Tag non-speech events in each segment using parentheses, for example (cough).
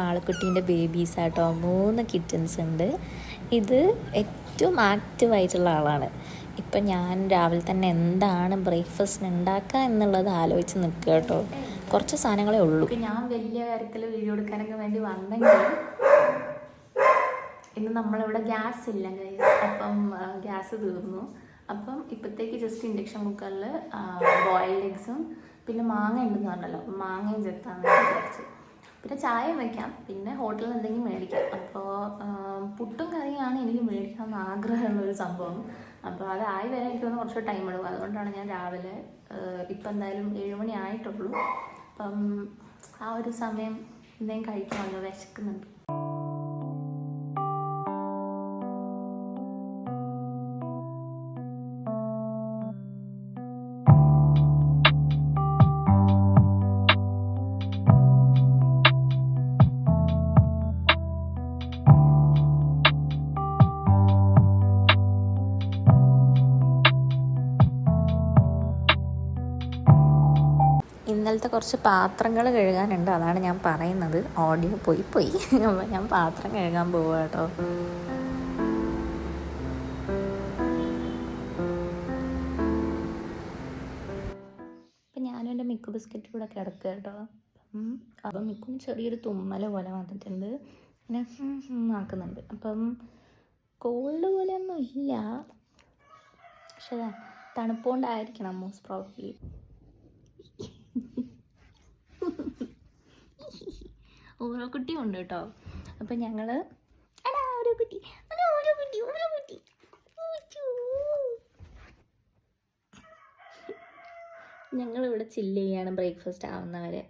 മാളക്കുട്ടീന്റെ babies ആട്ടോ. മൂന്ന് kittens ഉണ്ട്. ഇത് ഏറ്റവും ആക്റ്റീവ് ആയിട്ടുള്ള ആളാണ്. ഇപ്പം ഞാൻ രാവിലെ തന്നെ എന്താണ് ബ്രേക്ക്ഫാസ്റ്റിന് ഉണ്ടാക്കുക എന്നുള്ളത് ആലോചിച്ച് നിൽക്കുക കേട്ടോ. കുറച്ച് സാധനങ്ങളേ ഉള്ളൂ. ഞാൻ വലിയ കാര്യത്തിൽ വീഡിയോ എടുക്കാനൊക്കെ വേണ്ടി വന്നെങ്കിലും ഇന്ന് നമ്മളിവിടെ ഗ്യാസ് ഇല്ല അപ്പം ഗ്യാസ് തീർന്നു. അപ്പം ഇപ്പോഴത്തേക്ക് ജസ്റ്റ് ഇൻഡക്ഷൻ കുക്കറിൽ ബോയിൽഡ് എഗ്സും പിന്നെ മാങ്ങ ഉണ്ടെന്ന് പറഞ്ഞല്ലോ. മാങ്ങയും ചെത്താന്ന് വിചാരിച്ചു പിന്നെ ചായ വയ്ക്കാം പിന്നെ ഹോട്ടലിൽ എന്തെങ്കിലും മേടിക്കാം. അപ്പോൾ പുട്ടും കറിയാണ് എനിക്ക് മേടിക്കാൻ ആഗ്രഹമുള്ളൊരു സംഭവം. അപ്പോൾ അതായി വരാൻ എനിക്ക് തോന്നുന്നു കുറച്ച് ടൈം എടുക്കും. അതുകൊണ്ടാണ് ഞാൻ രാവിലെ ഇപ്പം എന്തായാലും ഏഴുമണി ആയിട്ടുള്ളൂ. അപ്പം ആ ഒരു സമയം എന്തെങ്കിലും കഴിക്കാമല്ലോ വിശക്കുന്നുണ്ട്. ഇന്നലത്തെ കുറച്ച് പാത്രങ്ങൾ കഴുകാനുണ്ട്. അതാണ് ഞാൻ പറയുന്നത്. ഓഡിയോ പോയി പോയി. അപ്പം ഞാൻ പാത്രം കഴുകാൻ പോവുക കേട്ടോ. അപ്പം ഞാനും എന്റെ മിക്കു ബിസ്ക്കറ്റ് കൂടെ കിടക്കുക കേട്ടോ. അപ്പം മിക്കും ചെറിയൊരു തുമ്മല പോലെ വന്നിട്ടുണ്ട്. ഹും ആക്കുന്നുണ്ട്. അപ്പം കോൾഡ് പോലെയൊന്നും ഇല്ല. പക്ഷേ തണുപ്പുകൊണ്ടായിരിക്കണം മോസ്റ്റ് പ്രോബ്ലി (laughs) ഓരോ കുട്ടിയും ഉണ്ട് കേട്ടോ. അപ്പം ഞങ്ങൾ ഇവിടെ ഓരോ കുട്ടി ഓരോ കുട്ടി ചില്ല് ചെയ്യാണ് ബ്രേക്ക്ഫാസ്റ്റ് ആവുന്നവരെ.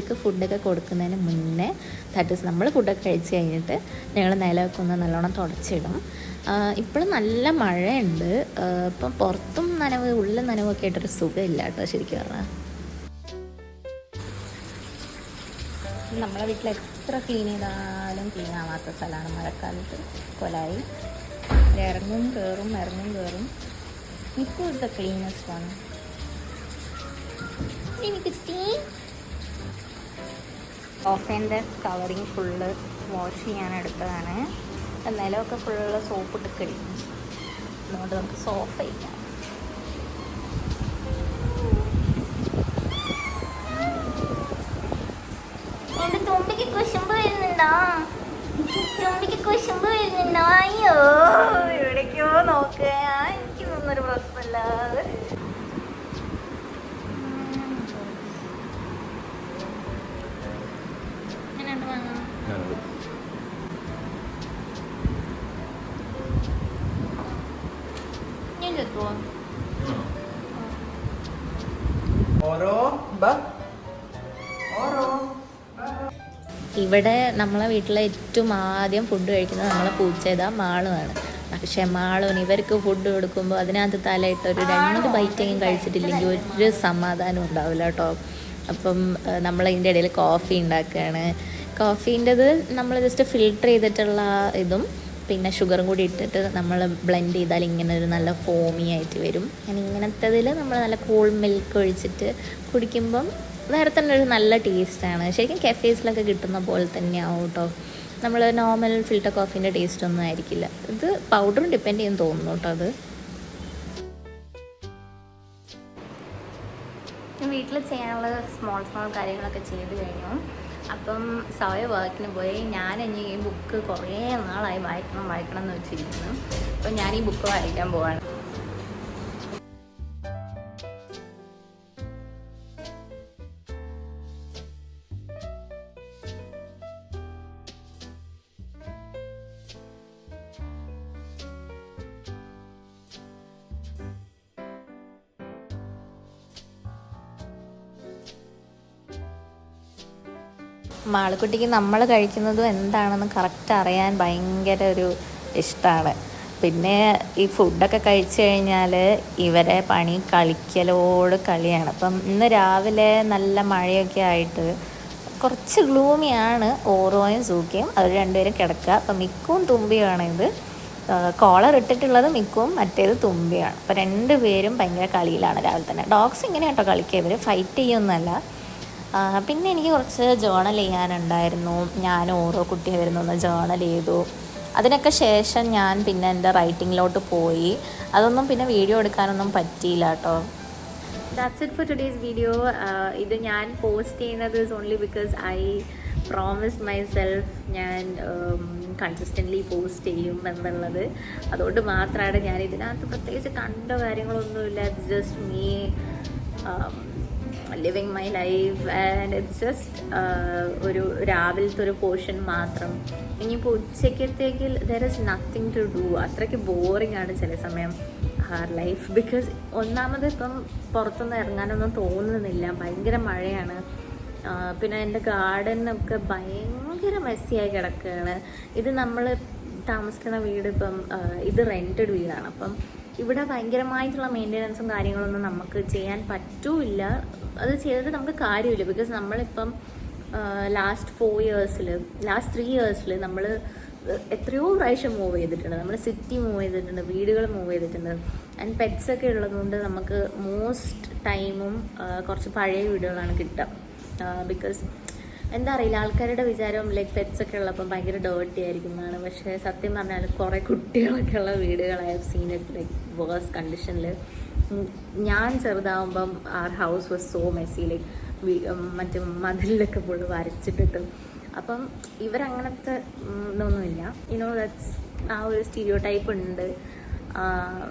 അപ്പോൾ ഇവർക്ക് ഫുഡൊക്കെ കൊടുക്കുന്നതിന് മുന്നേ ദാറ്റ് ഈസ് നമ്മൾ ഫുഡൊക്കെ കഴിച്ച് കഴിഞ്ഞിട്ട് ഞങ്ങൾ നിലമൊക്കെ ഒന്ന് നല്ലോണം തുടച്ചിടും. ഇപ്പോഴും നല്ല മഴയുണ്ട്. ഇപ്പം പുറത്തും നനവ് ഉള്ളിൽ നനവൊക്കെ ആയിട്ടൊരു സുഖമില്ല കേട്ടോ ശരിക്കും പറഞ്ഞാൽ നമ്മളെ വീട്ടിൽ എത്ര ക്ലീൻ ചെയ്താലും ക്ലീൻ ആവാത്ത സ്ഥലമാണ് മഴക്കാലത്ത്. കൊലായി. ഇറങ്ങും കയറും ഇറങ്ങും കയറും ഇപ്പോൾ ഇവിടുത്തെ ക്ലീനസ്റ്റ് വൺ എനിക്ക് tea colouring covering full wash ചെയ്യാൻ എടുത്തതാണ് നിലമൊക്കെ ഫുള്ള് സോപ്പ് ഇട്ട് കഴിക്കും അതുകൊണ്ട് നമുക്ക് സോഫ് കഴിക്കാം എന്റെ തുമ്പിക്ക് കുശുമ്പ് വരുന്നുണ്ടോ? തുമ്പിക്ക് കുശുമ്പ് വരുന്നുണ്ടോ? അയ്യോ എവിടേക്കോ നോക്കുക എനിക്ക് തോന്നുന്നൊരു പ്രശ്നമില്ലാതെ എങ്ങനെയുണ്ട് മാങ്ങ? ഞാൻ ചെത്തുവോ ഓരോ ഓരോ ഇവിടെ നമ്മളെ വീട്ടിലെ ഏറ്റവും ആദ്യം ഫുഡ് കഴിക്കുന്നത് നമ്മളെ പൂച്ചേതാ മാളുമാണ് പക്ഷേ മാളും ഇവർക്ക് ഫുഡ് കൊടുക്കുമ്പോൾ അതിനകത്ത് തലയിട്ട് ഒരു രണ്ട് ബൈറ്റെങ്കിലും കഴിച്ചിട്ടില്ലെങ്കിൽ ഒരു സമാധാനം ഉണ്ടാവില്ല കേട്ടോ. അപ്പം നമ്മൾ ഇതിന്റെ ഇടയിൽ കോഫി ഉണ്ടാക്കുകയാണ് കോഫീന്റെത് നമ്മൾ ജസ്റ്റ് ഫിൽട്ടർ ചെയ്തിട്ടുള്ള ഇതും പിന്നെ ഷുഗറും കൂടി ഇട്ടിട്ട് നമ്മൾ ബ്ലെൻഡ് ചെയ്താൽ ഇങ്ങനെ ഒരു നല്ല ഫോമി ആയിട്ട് വരും. ഞാൻ ഇങ്ങനത്തതിൽ നമ്മൾ നല്ല കൂൾ മിൽക്ക് ഒഴിച്ചിട്ട് കുടിക്കുമ്പം വേറെ തന്നെ ഒരു നല്ല ടേസ്റ്റാണ് ശരിക്കും കഫേസിലൊക്കെ കിട്ടുന്ന പോലെ തന്നെയാവും കേട്ടോ നമ്മൾ നോർമൽ ഫിൽറ്റർ കോഫീന്റെ ടേസ്റ്റ് ഒന്നും ആയിരിക്കില്ല. ഇത് പൗഡറും ഡിപ്പെൻഡ് ചെയ്യും തോന്നുന്നു കേട്ടോ അത്. വീട്ടിൽ ചെയ്യാനുള്ള സ്മോൾ സ്മോൾ കാര്യങ്ങളൊക്കെ ചെയ്ത് കഴിഞ്ഞു. അപ്പം സവയ വർക്കിന് പോയി. ഞാൻ ഇനി ഈ ബുക്ക് കുറേ നാളായി വായിക്കണം വായിക്കണം എന്ന് വെച്ചിരിക്കുന്നു. അപ്പം ഞാൻ ഈ ബുക്ക് വായിക്കാൻ പോവാണ്. മാളക്കുട്ടിക്ക് നമ്മൾ കഴിക്കുന്നതും എന്താണെന്ന് കറക്റ്റ് അറിയാൻ ഭയങ്കര ഒരു ഇഷ്ടമാണ് പിന്നെ ഈ ഫുഡൊക്കെ കഴിച്ചു കഴിഞ്ഞാൽ ഇവരെ പണി കളിക്കലോട് കളിയാണ്. അപ്പം ഇന്ന് രാവിലെ നല്ല മഴയൊക്കെ ആയിട്ട് കുറച്ച് ഗ്ലൂമിയാണ് ഓറോയും സൂക്കിയും അവർ രണ്ടുപേരും കിടക്കുക. അപ്പം മിക്കവും തുമ്പിയാണ് ഇത്. കോളർ ഇട്ടിട്ടുള്ളത് മിക്കവും മറ്റേത് തുമ്പിയാണ്. അപ്പോൾ രണ്ടുപേരും ഭയങ്കര കളിയിലാണ് രാവിലെ തന്നെ. ഡോഗ്സ് ഇങ്ങനെ കേട്ടോ കളിക്കുക. ഇവർ ഫൈറ്റ് ചെയ്യൊന്നുമല്ല ആ, പിന്നെ എനിക്ക് കുറച്ച് ജേണൽ ചെയ്യാനുണ്ടായിരുന്നു. ഞാൻ ഓരോ കുട്ടിയെ വരുന്നൊന്ന് ജേണൽ ചെയ്തു. അതിനൊക്കെ ശേഷം ഞാൻ പിന്നെ എന്റെ റൈറ്റിങ്ങിലോട്ട് പോയി. അതൊന്നും പിന്നെ വീഡിയോ എടുക്കാനൊന്നും പറ്റിയില്ല കേട്ടോ. That's it for today's video ഇത് ഞാൻ പോസ്റ്റ് ചെയ്യുന്നത് is only because I promise myself ഞാൻ കൺസിസ്റ്റന്റ്ലി പോസ്റ്റ് ചെയ്യും എന്നുള്ളത്. അതുകൊണ്ട് മാത്രമാണ് ഞാൻ ഇതിനകത്ത് പ്രത്യേകിച്ച് കണ്ട കാര്യങ്ങളൊന്നുമില്ല. It's just me living my life and it's just ഒരു രാവിലത്തെ ഒരു പോർഷൻ മാത്രം. ഇനിയിപ്പോൾ ഉച്ചക്കത്തേക്ക് there is nothing to do അത്രയ്ക്ക് ബോറിംഗ് ആണ് ചില സമയം ഹാർ ലൈഫ് ബിക്കോസ് ഒന്നാമത് ഇപ്പം പുറത്തൊന്നും ഇറങ്ങാനൊന്നും തോന്നുന്നില്ല. ഭയങ്കര മഴയാണ്. പിന്നെ എന്റെ ഗാർഡനൊക്കെ ഭയങ്കര മെസ്സിയായി കിടക്കുകയാണ്. ഇത് നമ്മൾ താമസിക്കുന്ന വീട് ഇപ്പം ഇത് റെന്റഡ് വീടാണ്. അപ്പം ഇവിടെ ഭയങ്കരമായിട്ടുള്ള മെയിന്റെനൻസും കാര്യങ്ങളൊന്നും നമുക്ക് ചെയ്യാൻ പറ്റൂല്ല. അത് ചെയ്തിട്ട് നമുക്ക് കാര്യമില്ല. ബിക്കോസ് നമ്മളിപ്പം ലാസ്റ്റ് ഫോർ ഇയേഴ്സിൽ ലാസ്റ്റ് ത്രീ ഇയേഴ്സിൽ നമ്മൾ എത്രയോ പ്രാവശ്യം മൂവ് ചെയ്തിട്ടുണ്ട്. നമ്മൾ സിറ്റി മൂവ് ചെയ്തിട്ടുണ്ട് വീടുകൾ മൂവ് ചെയ്തിട്ടുണ്ട്. ആൻഡ് പെറ്റ്സ് ഒക്കെ ഉള്ളതുകൊണ്ട് നമുക്ക് മോസ്റ്റ് ടൈമും കുറച്ച് പഴയ വീടുകളാണ് കിട്ടുക. ബിക്കോസ് എന്താ അറിയില്ല ആൾക്കാരുടെ വിചാരം ലൈക്ക് പെറ്റ്സ് ഒക്കെ ഉള്ളപ്പം ഭയങ്കര ഡേർട്ടി ആയിരിക്കും എന്നാണ്. പക്ഷേ സത്യം പറഞ്ഞാൽ കുറേ കുട്ടികളൊക്കെ ഉള്ള വീടുകളായ സീൻ ലൈക്ക് വേഴ്സ് കണ്ടീഷനിൽ ഞാൻ ചെറുതാവുമ്പം our house was so messy like മറ്റേ മതിലിലൊക്കെ ഫുള്ള് വരച്ചിട്ടിട്ടും. അപ്പം ഇവരങ്ങനത്തെ ഇതൊന്നുമില്ല യുനോ ദാറ്റ്സ് ആ ഒരു സ്റ്റീരിയോ ടൈപ്പ് ഉണ്ട്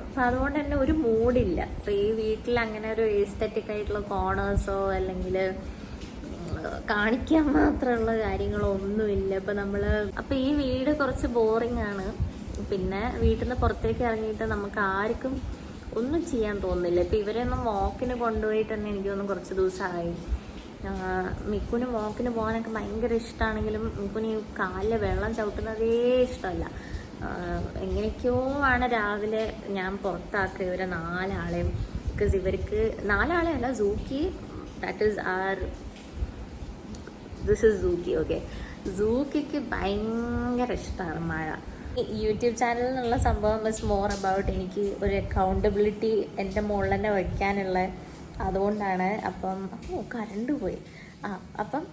അപ്പം അതുകൊണ്ട് തന്നെ ഒരു മൂഡില്ല അപ്പം ഈ വീട്ടിൽ അങ്ങനെ ഒരു എസ്തറ്റിക് ആയിട്ടുള്ള കോണേഴ്സോ അല്ലെങ്കിൽ കാണിക്കാൻ മാത്രമുള്ള കാര്യങ്ങളൊന്നുമില്ല. ഇപ്പം നമ്മൾ അപ്പം ഈ വീട് കുറച്ച് ബോറിംഗ് ആണ്. പിന്നെ വീട്ടിൽ നിന്ന് പുറത്തേക്ക് ഇറങ്ങിയിട്ട് നമുക്ക് ആർക്കും ഒന്നും ചെയ്യാൻ തോന്നുന്നില്ല. ഇപ്പം ഇവരെയൊന്നും വോക്കിന് കൊണ്ടുപോയിട്ട് തന്നെ എനിക്ക് തോന്നുന്നു കുറച്ച് ദിവസമായി. മിക്കുന് വാക്കിന് പോകാനൊക്കെ ഭയങ്കര ഇഷ്ടമാണെങ്കിലും മിക്കുന് ഈ കാലിലെ വെള്ളം ചവിട്ടുന്നതേ ഇഷ്ടമല്ല. എങ്ങനെയൊക്കെയോ ആണ് രാവിലെ ഞാൻ പുറത്താക്കുക ഇവരെ നാലാളെയും. ബിക്കോസ് ഇവർക്ക് നാലാളെയല്ല Suki that is our this is Suki okay സൂക്കിക്ക് ഭയങ്കര ഇഷ്ടമാണ് മഴ. യൂട്യൂബ് ചാനലിൽ നിന്നുള്ള സംഭവം ഇസ് മോർ അബൌട്ട് എനിക്ക് ഒരു അക്കൗണ്ടബിലിറ്റി എന്റെ മുകളിൽ തന്നെ വയ്ക്കാനുള്ള അതുകൊണ്ടാണ്. അപ്പം ഓ കറണ്ട് പോയി. ആ അപ്പം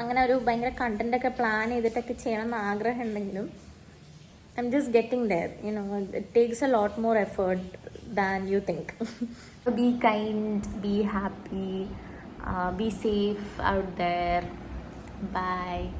അങ്ങനെ ഒരു ഭയങ്കര കണ്ടന്റൊക്കെ പ്ലാൻ ചെയ്തിട്ടൊക്കെ ചെയ്യണം എന്ന് ആഗ്രഹം ഉണ്ടെങ്കിലും I'm just getting there. You know, it takes a lot more effort than you think be kind be happy, uh, be safe out there. Bye.